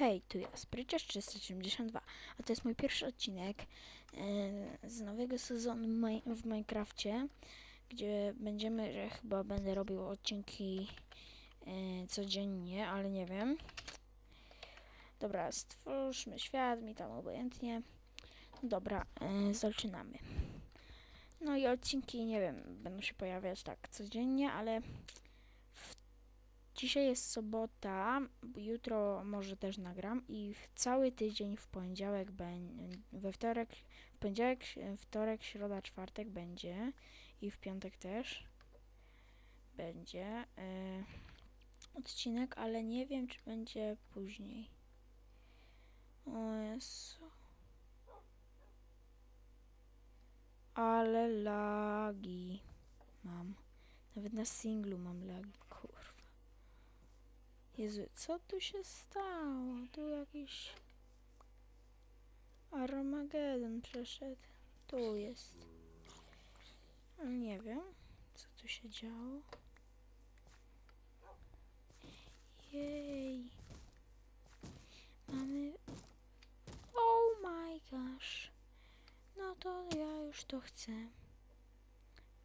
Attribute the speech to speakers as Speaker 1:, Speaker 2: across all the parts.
Speaker 1: hej, tu ja, Spryczarz 372, a to jest mój pierwszy odcinek e, z nowego sezonu w Minecrafcie, gdzie będziemy, że chyba będę robił odcinki e, codziennie, ale nie wiem. Dobra, stwórzmy świat, mi tam obojętnie. Dobra, e, zaczynamy. No i odcinki, nie wiem, będą się pojawiać tak codziennie, ale Dzisiaj jest sobota, jutro może też nagram i w cały tydzień w poniedziałek we wtorek, w poniedziałek, wtorek, środa, czwartek będzie i w piątek też będzie e, odcinek, ale nie wiem czy będzie później. O Jezu. Ale lagi mam. Nawet na singlu mam lagi. Jezu, co tu się stało? Tu jakiś Armagedon przeszedł. Tu jest. Ale nie wiem, co tu się działo. Jej. Mamy... Oh my gosh. No to ja już to chcę.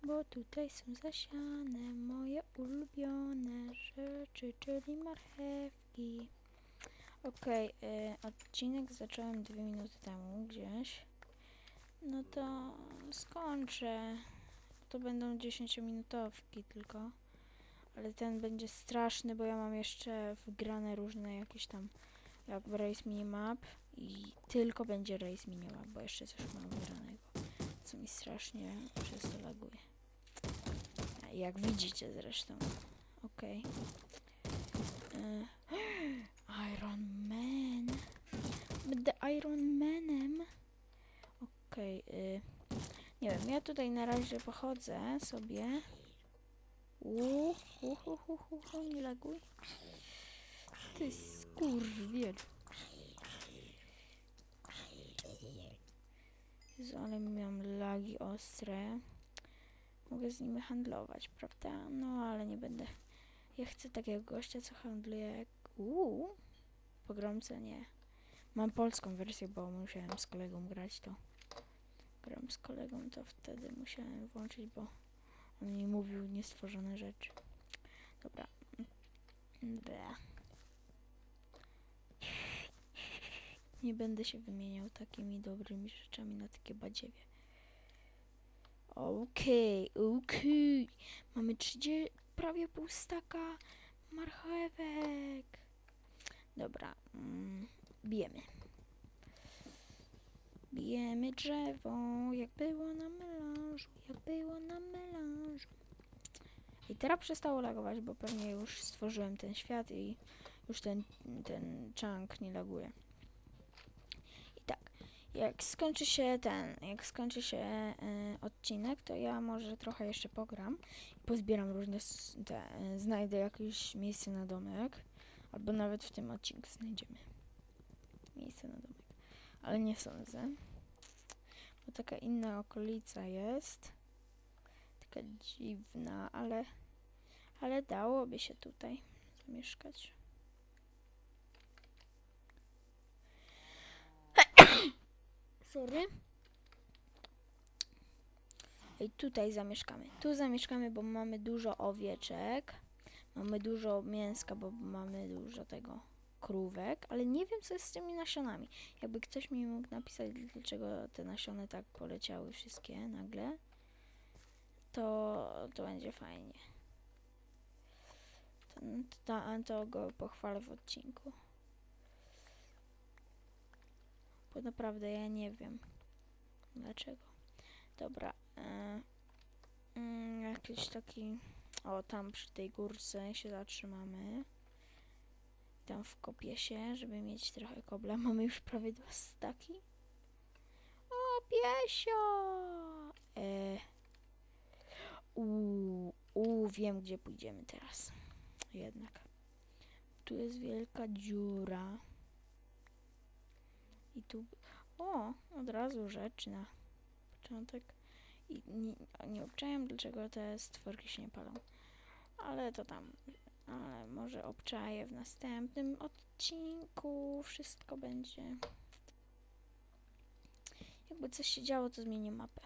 Speaker 1: Bo tutaj są zasiane moje ulubione rzeczy, czyli marchewki. Okej, y, odcinek zacząłem dwie minuty temu gdzieś. No to skończę. To będą 10-minutowki tylko. Ale ten będzie straszny, bo ja mam jeszcze wgrane różne jakieś tam jak Race Minimap i tylko będzie Race Minimap, bo jeszcze coś mam wgranego, co mi strasznie przez to laguje. Jak widzicie zresztą. Okej. E, Iron Man. Będę Iron Manem. Okej. y, nie wiem, ja tutaj na razie pochodzę sobie. Uuu, nie laguj. Ty skurwiel. Jezu, ale miałam lagi ostre. Mogę z nimi handlować, prawda? No, ale nie będę. Ja chcę takiego gościa, co handluje jak... Uuu, nie. Mam polską wersję, bo musiałem z kolegą grać to. Gram z kolegą, to wtedy musiałem włączyć, bo on mi mówił niestworzone rzeczy. Dobra. Ble. Nie będę się wymieniał takimi dobrymi rzeczami na takie badziewie. Okej, okej. Mamy 30, prawie pół staka marchewek. Dobra, mm, bijemy. Bijemy drzewo, jak było na melanżu, jak było na melanżu. I teraz przestało lagować, bo pewnie już stworzyłem ten świat i już ten, ten chunk nie laguje. Jak skończy się ten, jak skończy się e, odcinek, to ja może trochę jeszcze pogram i pozbieram różne te, e, znajdę jakieś miejsce na domek, albo nawet w tym odcinku znajdziemy miejsce na domek, ale nie sądzę, bo taka inna okolica jest, taka dziwna, ale, ale dałoby się tutaj zamieszkać. Sorry. I tutaj zamieszkamy. Tu zamieszkamy, bo mamy dużo owieczek. Mamy dużo mięska, bo mamy dużo tego krówek, ale nie wiem co jest z tymi nasionami. Jakby ktoś mi mógł napisać, dlaczego te nasiony tak poleciały wszystkie nagle, to, to będzie fajnie. To, to, to go pochwalę w odcinku. Bo naprawdę ja nie wiem dlaczego. Dobra. E, mm, jakiś taki. O, tam przy tej górce się zatrzymamy. Tam wkopię się, żeby mieć trochę kobla. Mamy już prawie dwa staki. O, piesio! E, Uuu, uu, wiem gdzie pójdziemy teraz. Jednak. Tu jest wielka dziura. I tu. O, od razu rzecz na początek. I nie, nie obczajam, dlaczego te stworki się nie palą. Ale to tam. Ale może obczaję w następnym odcinku. Wszystko będzie. Jakby coś się działo, to zmienię mapę.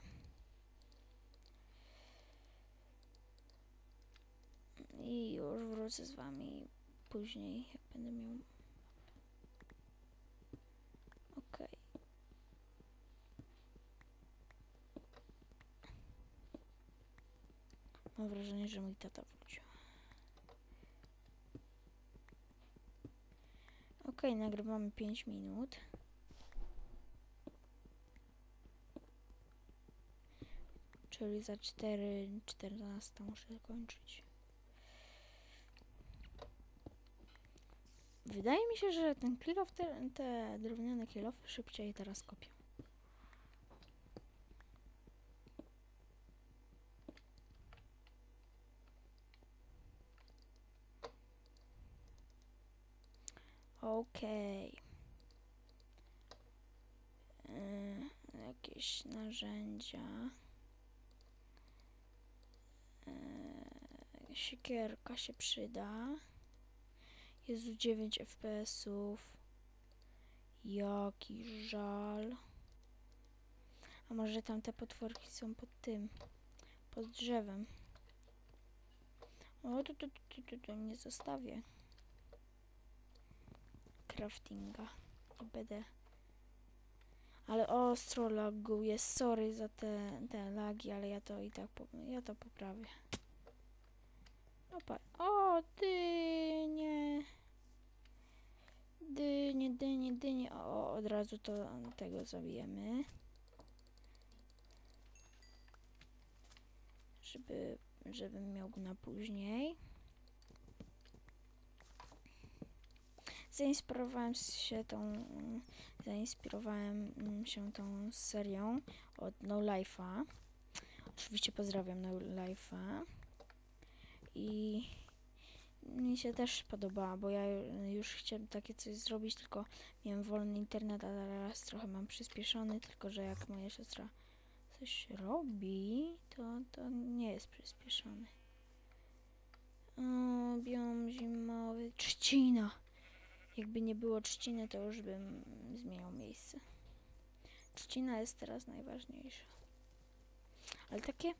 Speaker 1: I już wrócę z wami później, jak będę miał. Okej. Mam wrażenie, że mój tata wrócił. Okej, nagrywamy 5 minut. Czyli za 4, 14 muszę kończyć. Wydaje mi się, że ten kilof, te, te drewniane kilofy szybciej teraz kopią. Okej. Yy, jakieś narzędzia. Yy, siekierka się przyda. Jezu, 9 FPS-ów. Jaki żal. A może tam te potworki są pod tym, pod drzewem. O, tu, tu, tu, tu, tu nie zostawię. Craftinga. I będę. Ale ostro laguje. Sorry za te, te lagi, ale ja to i tak po, ja to poprawię. Opa. O, ty nie. Dynie, dynie, dynie. O, od razu to tego zabijemy. Żeby, żebym miał na później. Zainspirowałem się tą, zainspirowałem mm, się tą serią od No Life'a. Oczywiście pozdrawiam No Life'a. I mi się też podobała, bo ja ju- już chciałem takie coś zrobić, tylko miałem wolny internet, a teraz trochę mam przyspieszony, tylko że jak moja siostra coś robi, to, to nie jest przyspieszony. O, biom zimowy. Trzcina! Jakby nie było trzciny, to już bym zmieniał miejsce. Trzcina jest teraz najważniejsza. Ale takie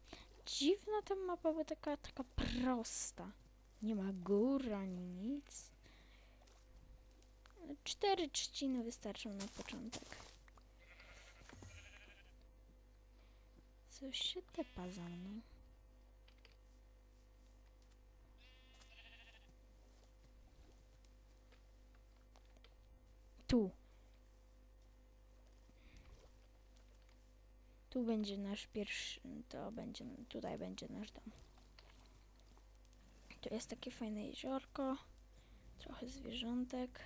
Speaker 1: dziwna ta mapa, bo taka, taka prosta. Nie ma gór ani nic. Cztery trzciny wystarczą na początek. Coś się tepa za mną. Tu. Tu będzie nasz pierwszy, to będzie, tutaj będzie nasz dom. Tu jest takie fajne jeziorko, trochę zwierzątek.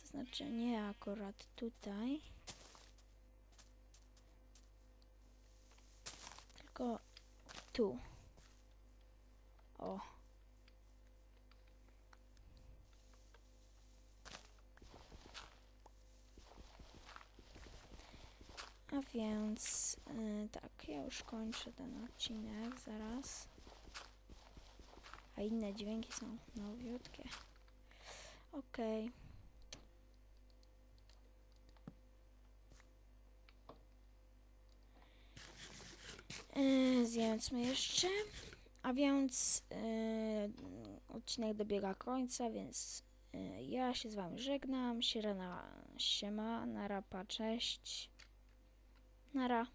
Speaker 1: To znaczy nie akurat tutaj, tylko tu. O. A więc y, tak, ja już kończę ten odcinek zaraz. A inne dźwięki są nowiutkie. Okej. Okay. Zjedzmy jeszcze. A więc yy, odcinek dobiega końca, więc yy, ja się z wami żegnam. Sierana siema, narapa, cześć. Nara.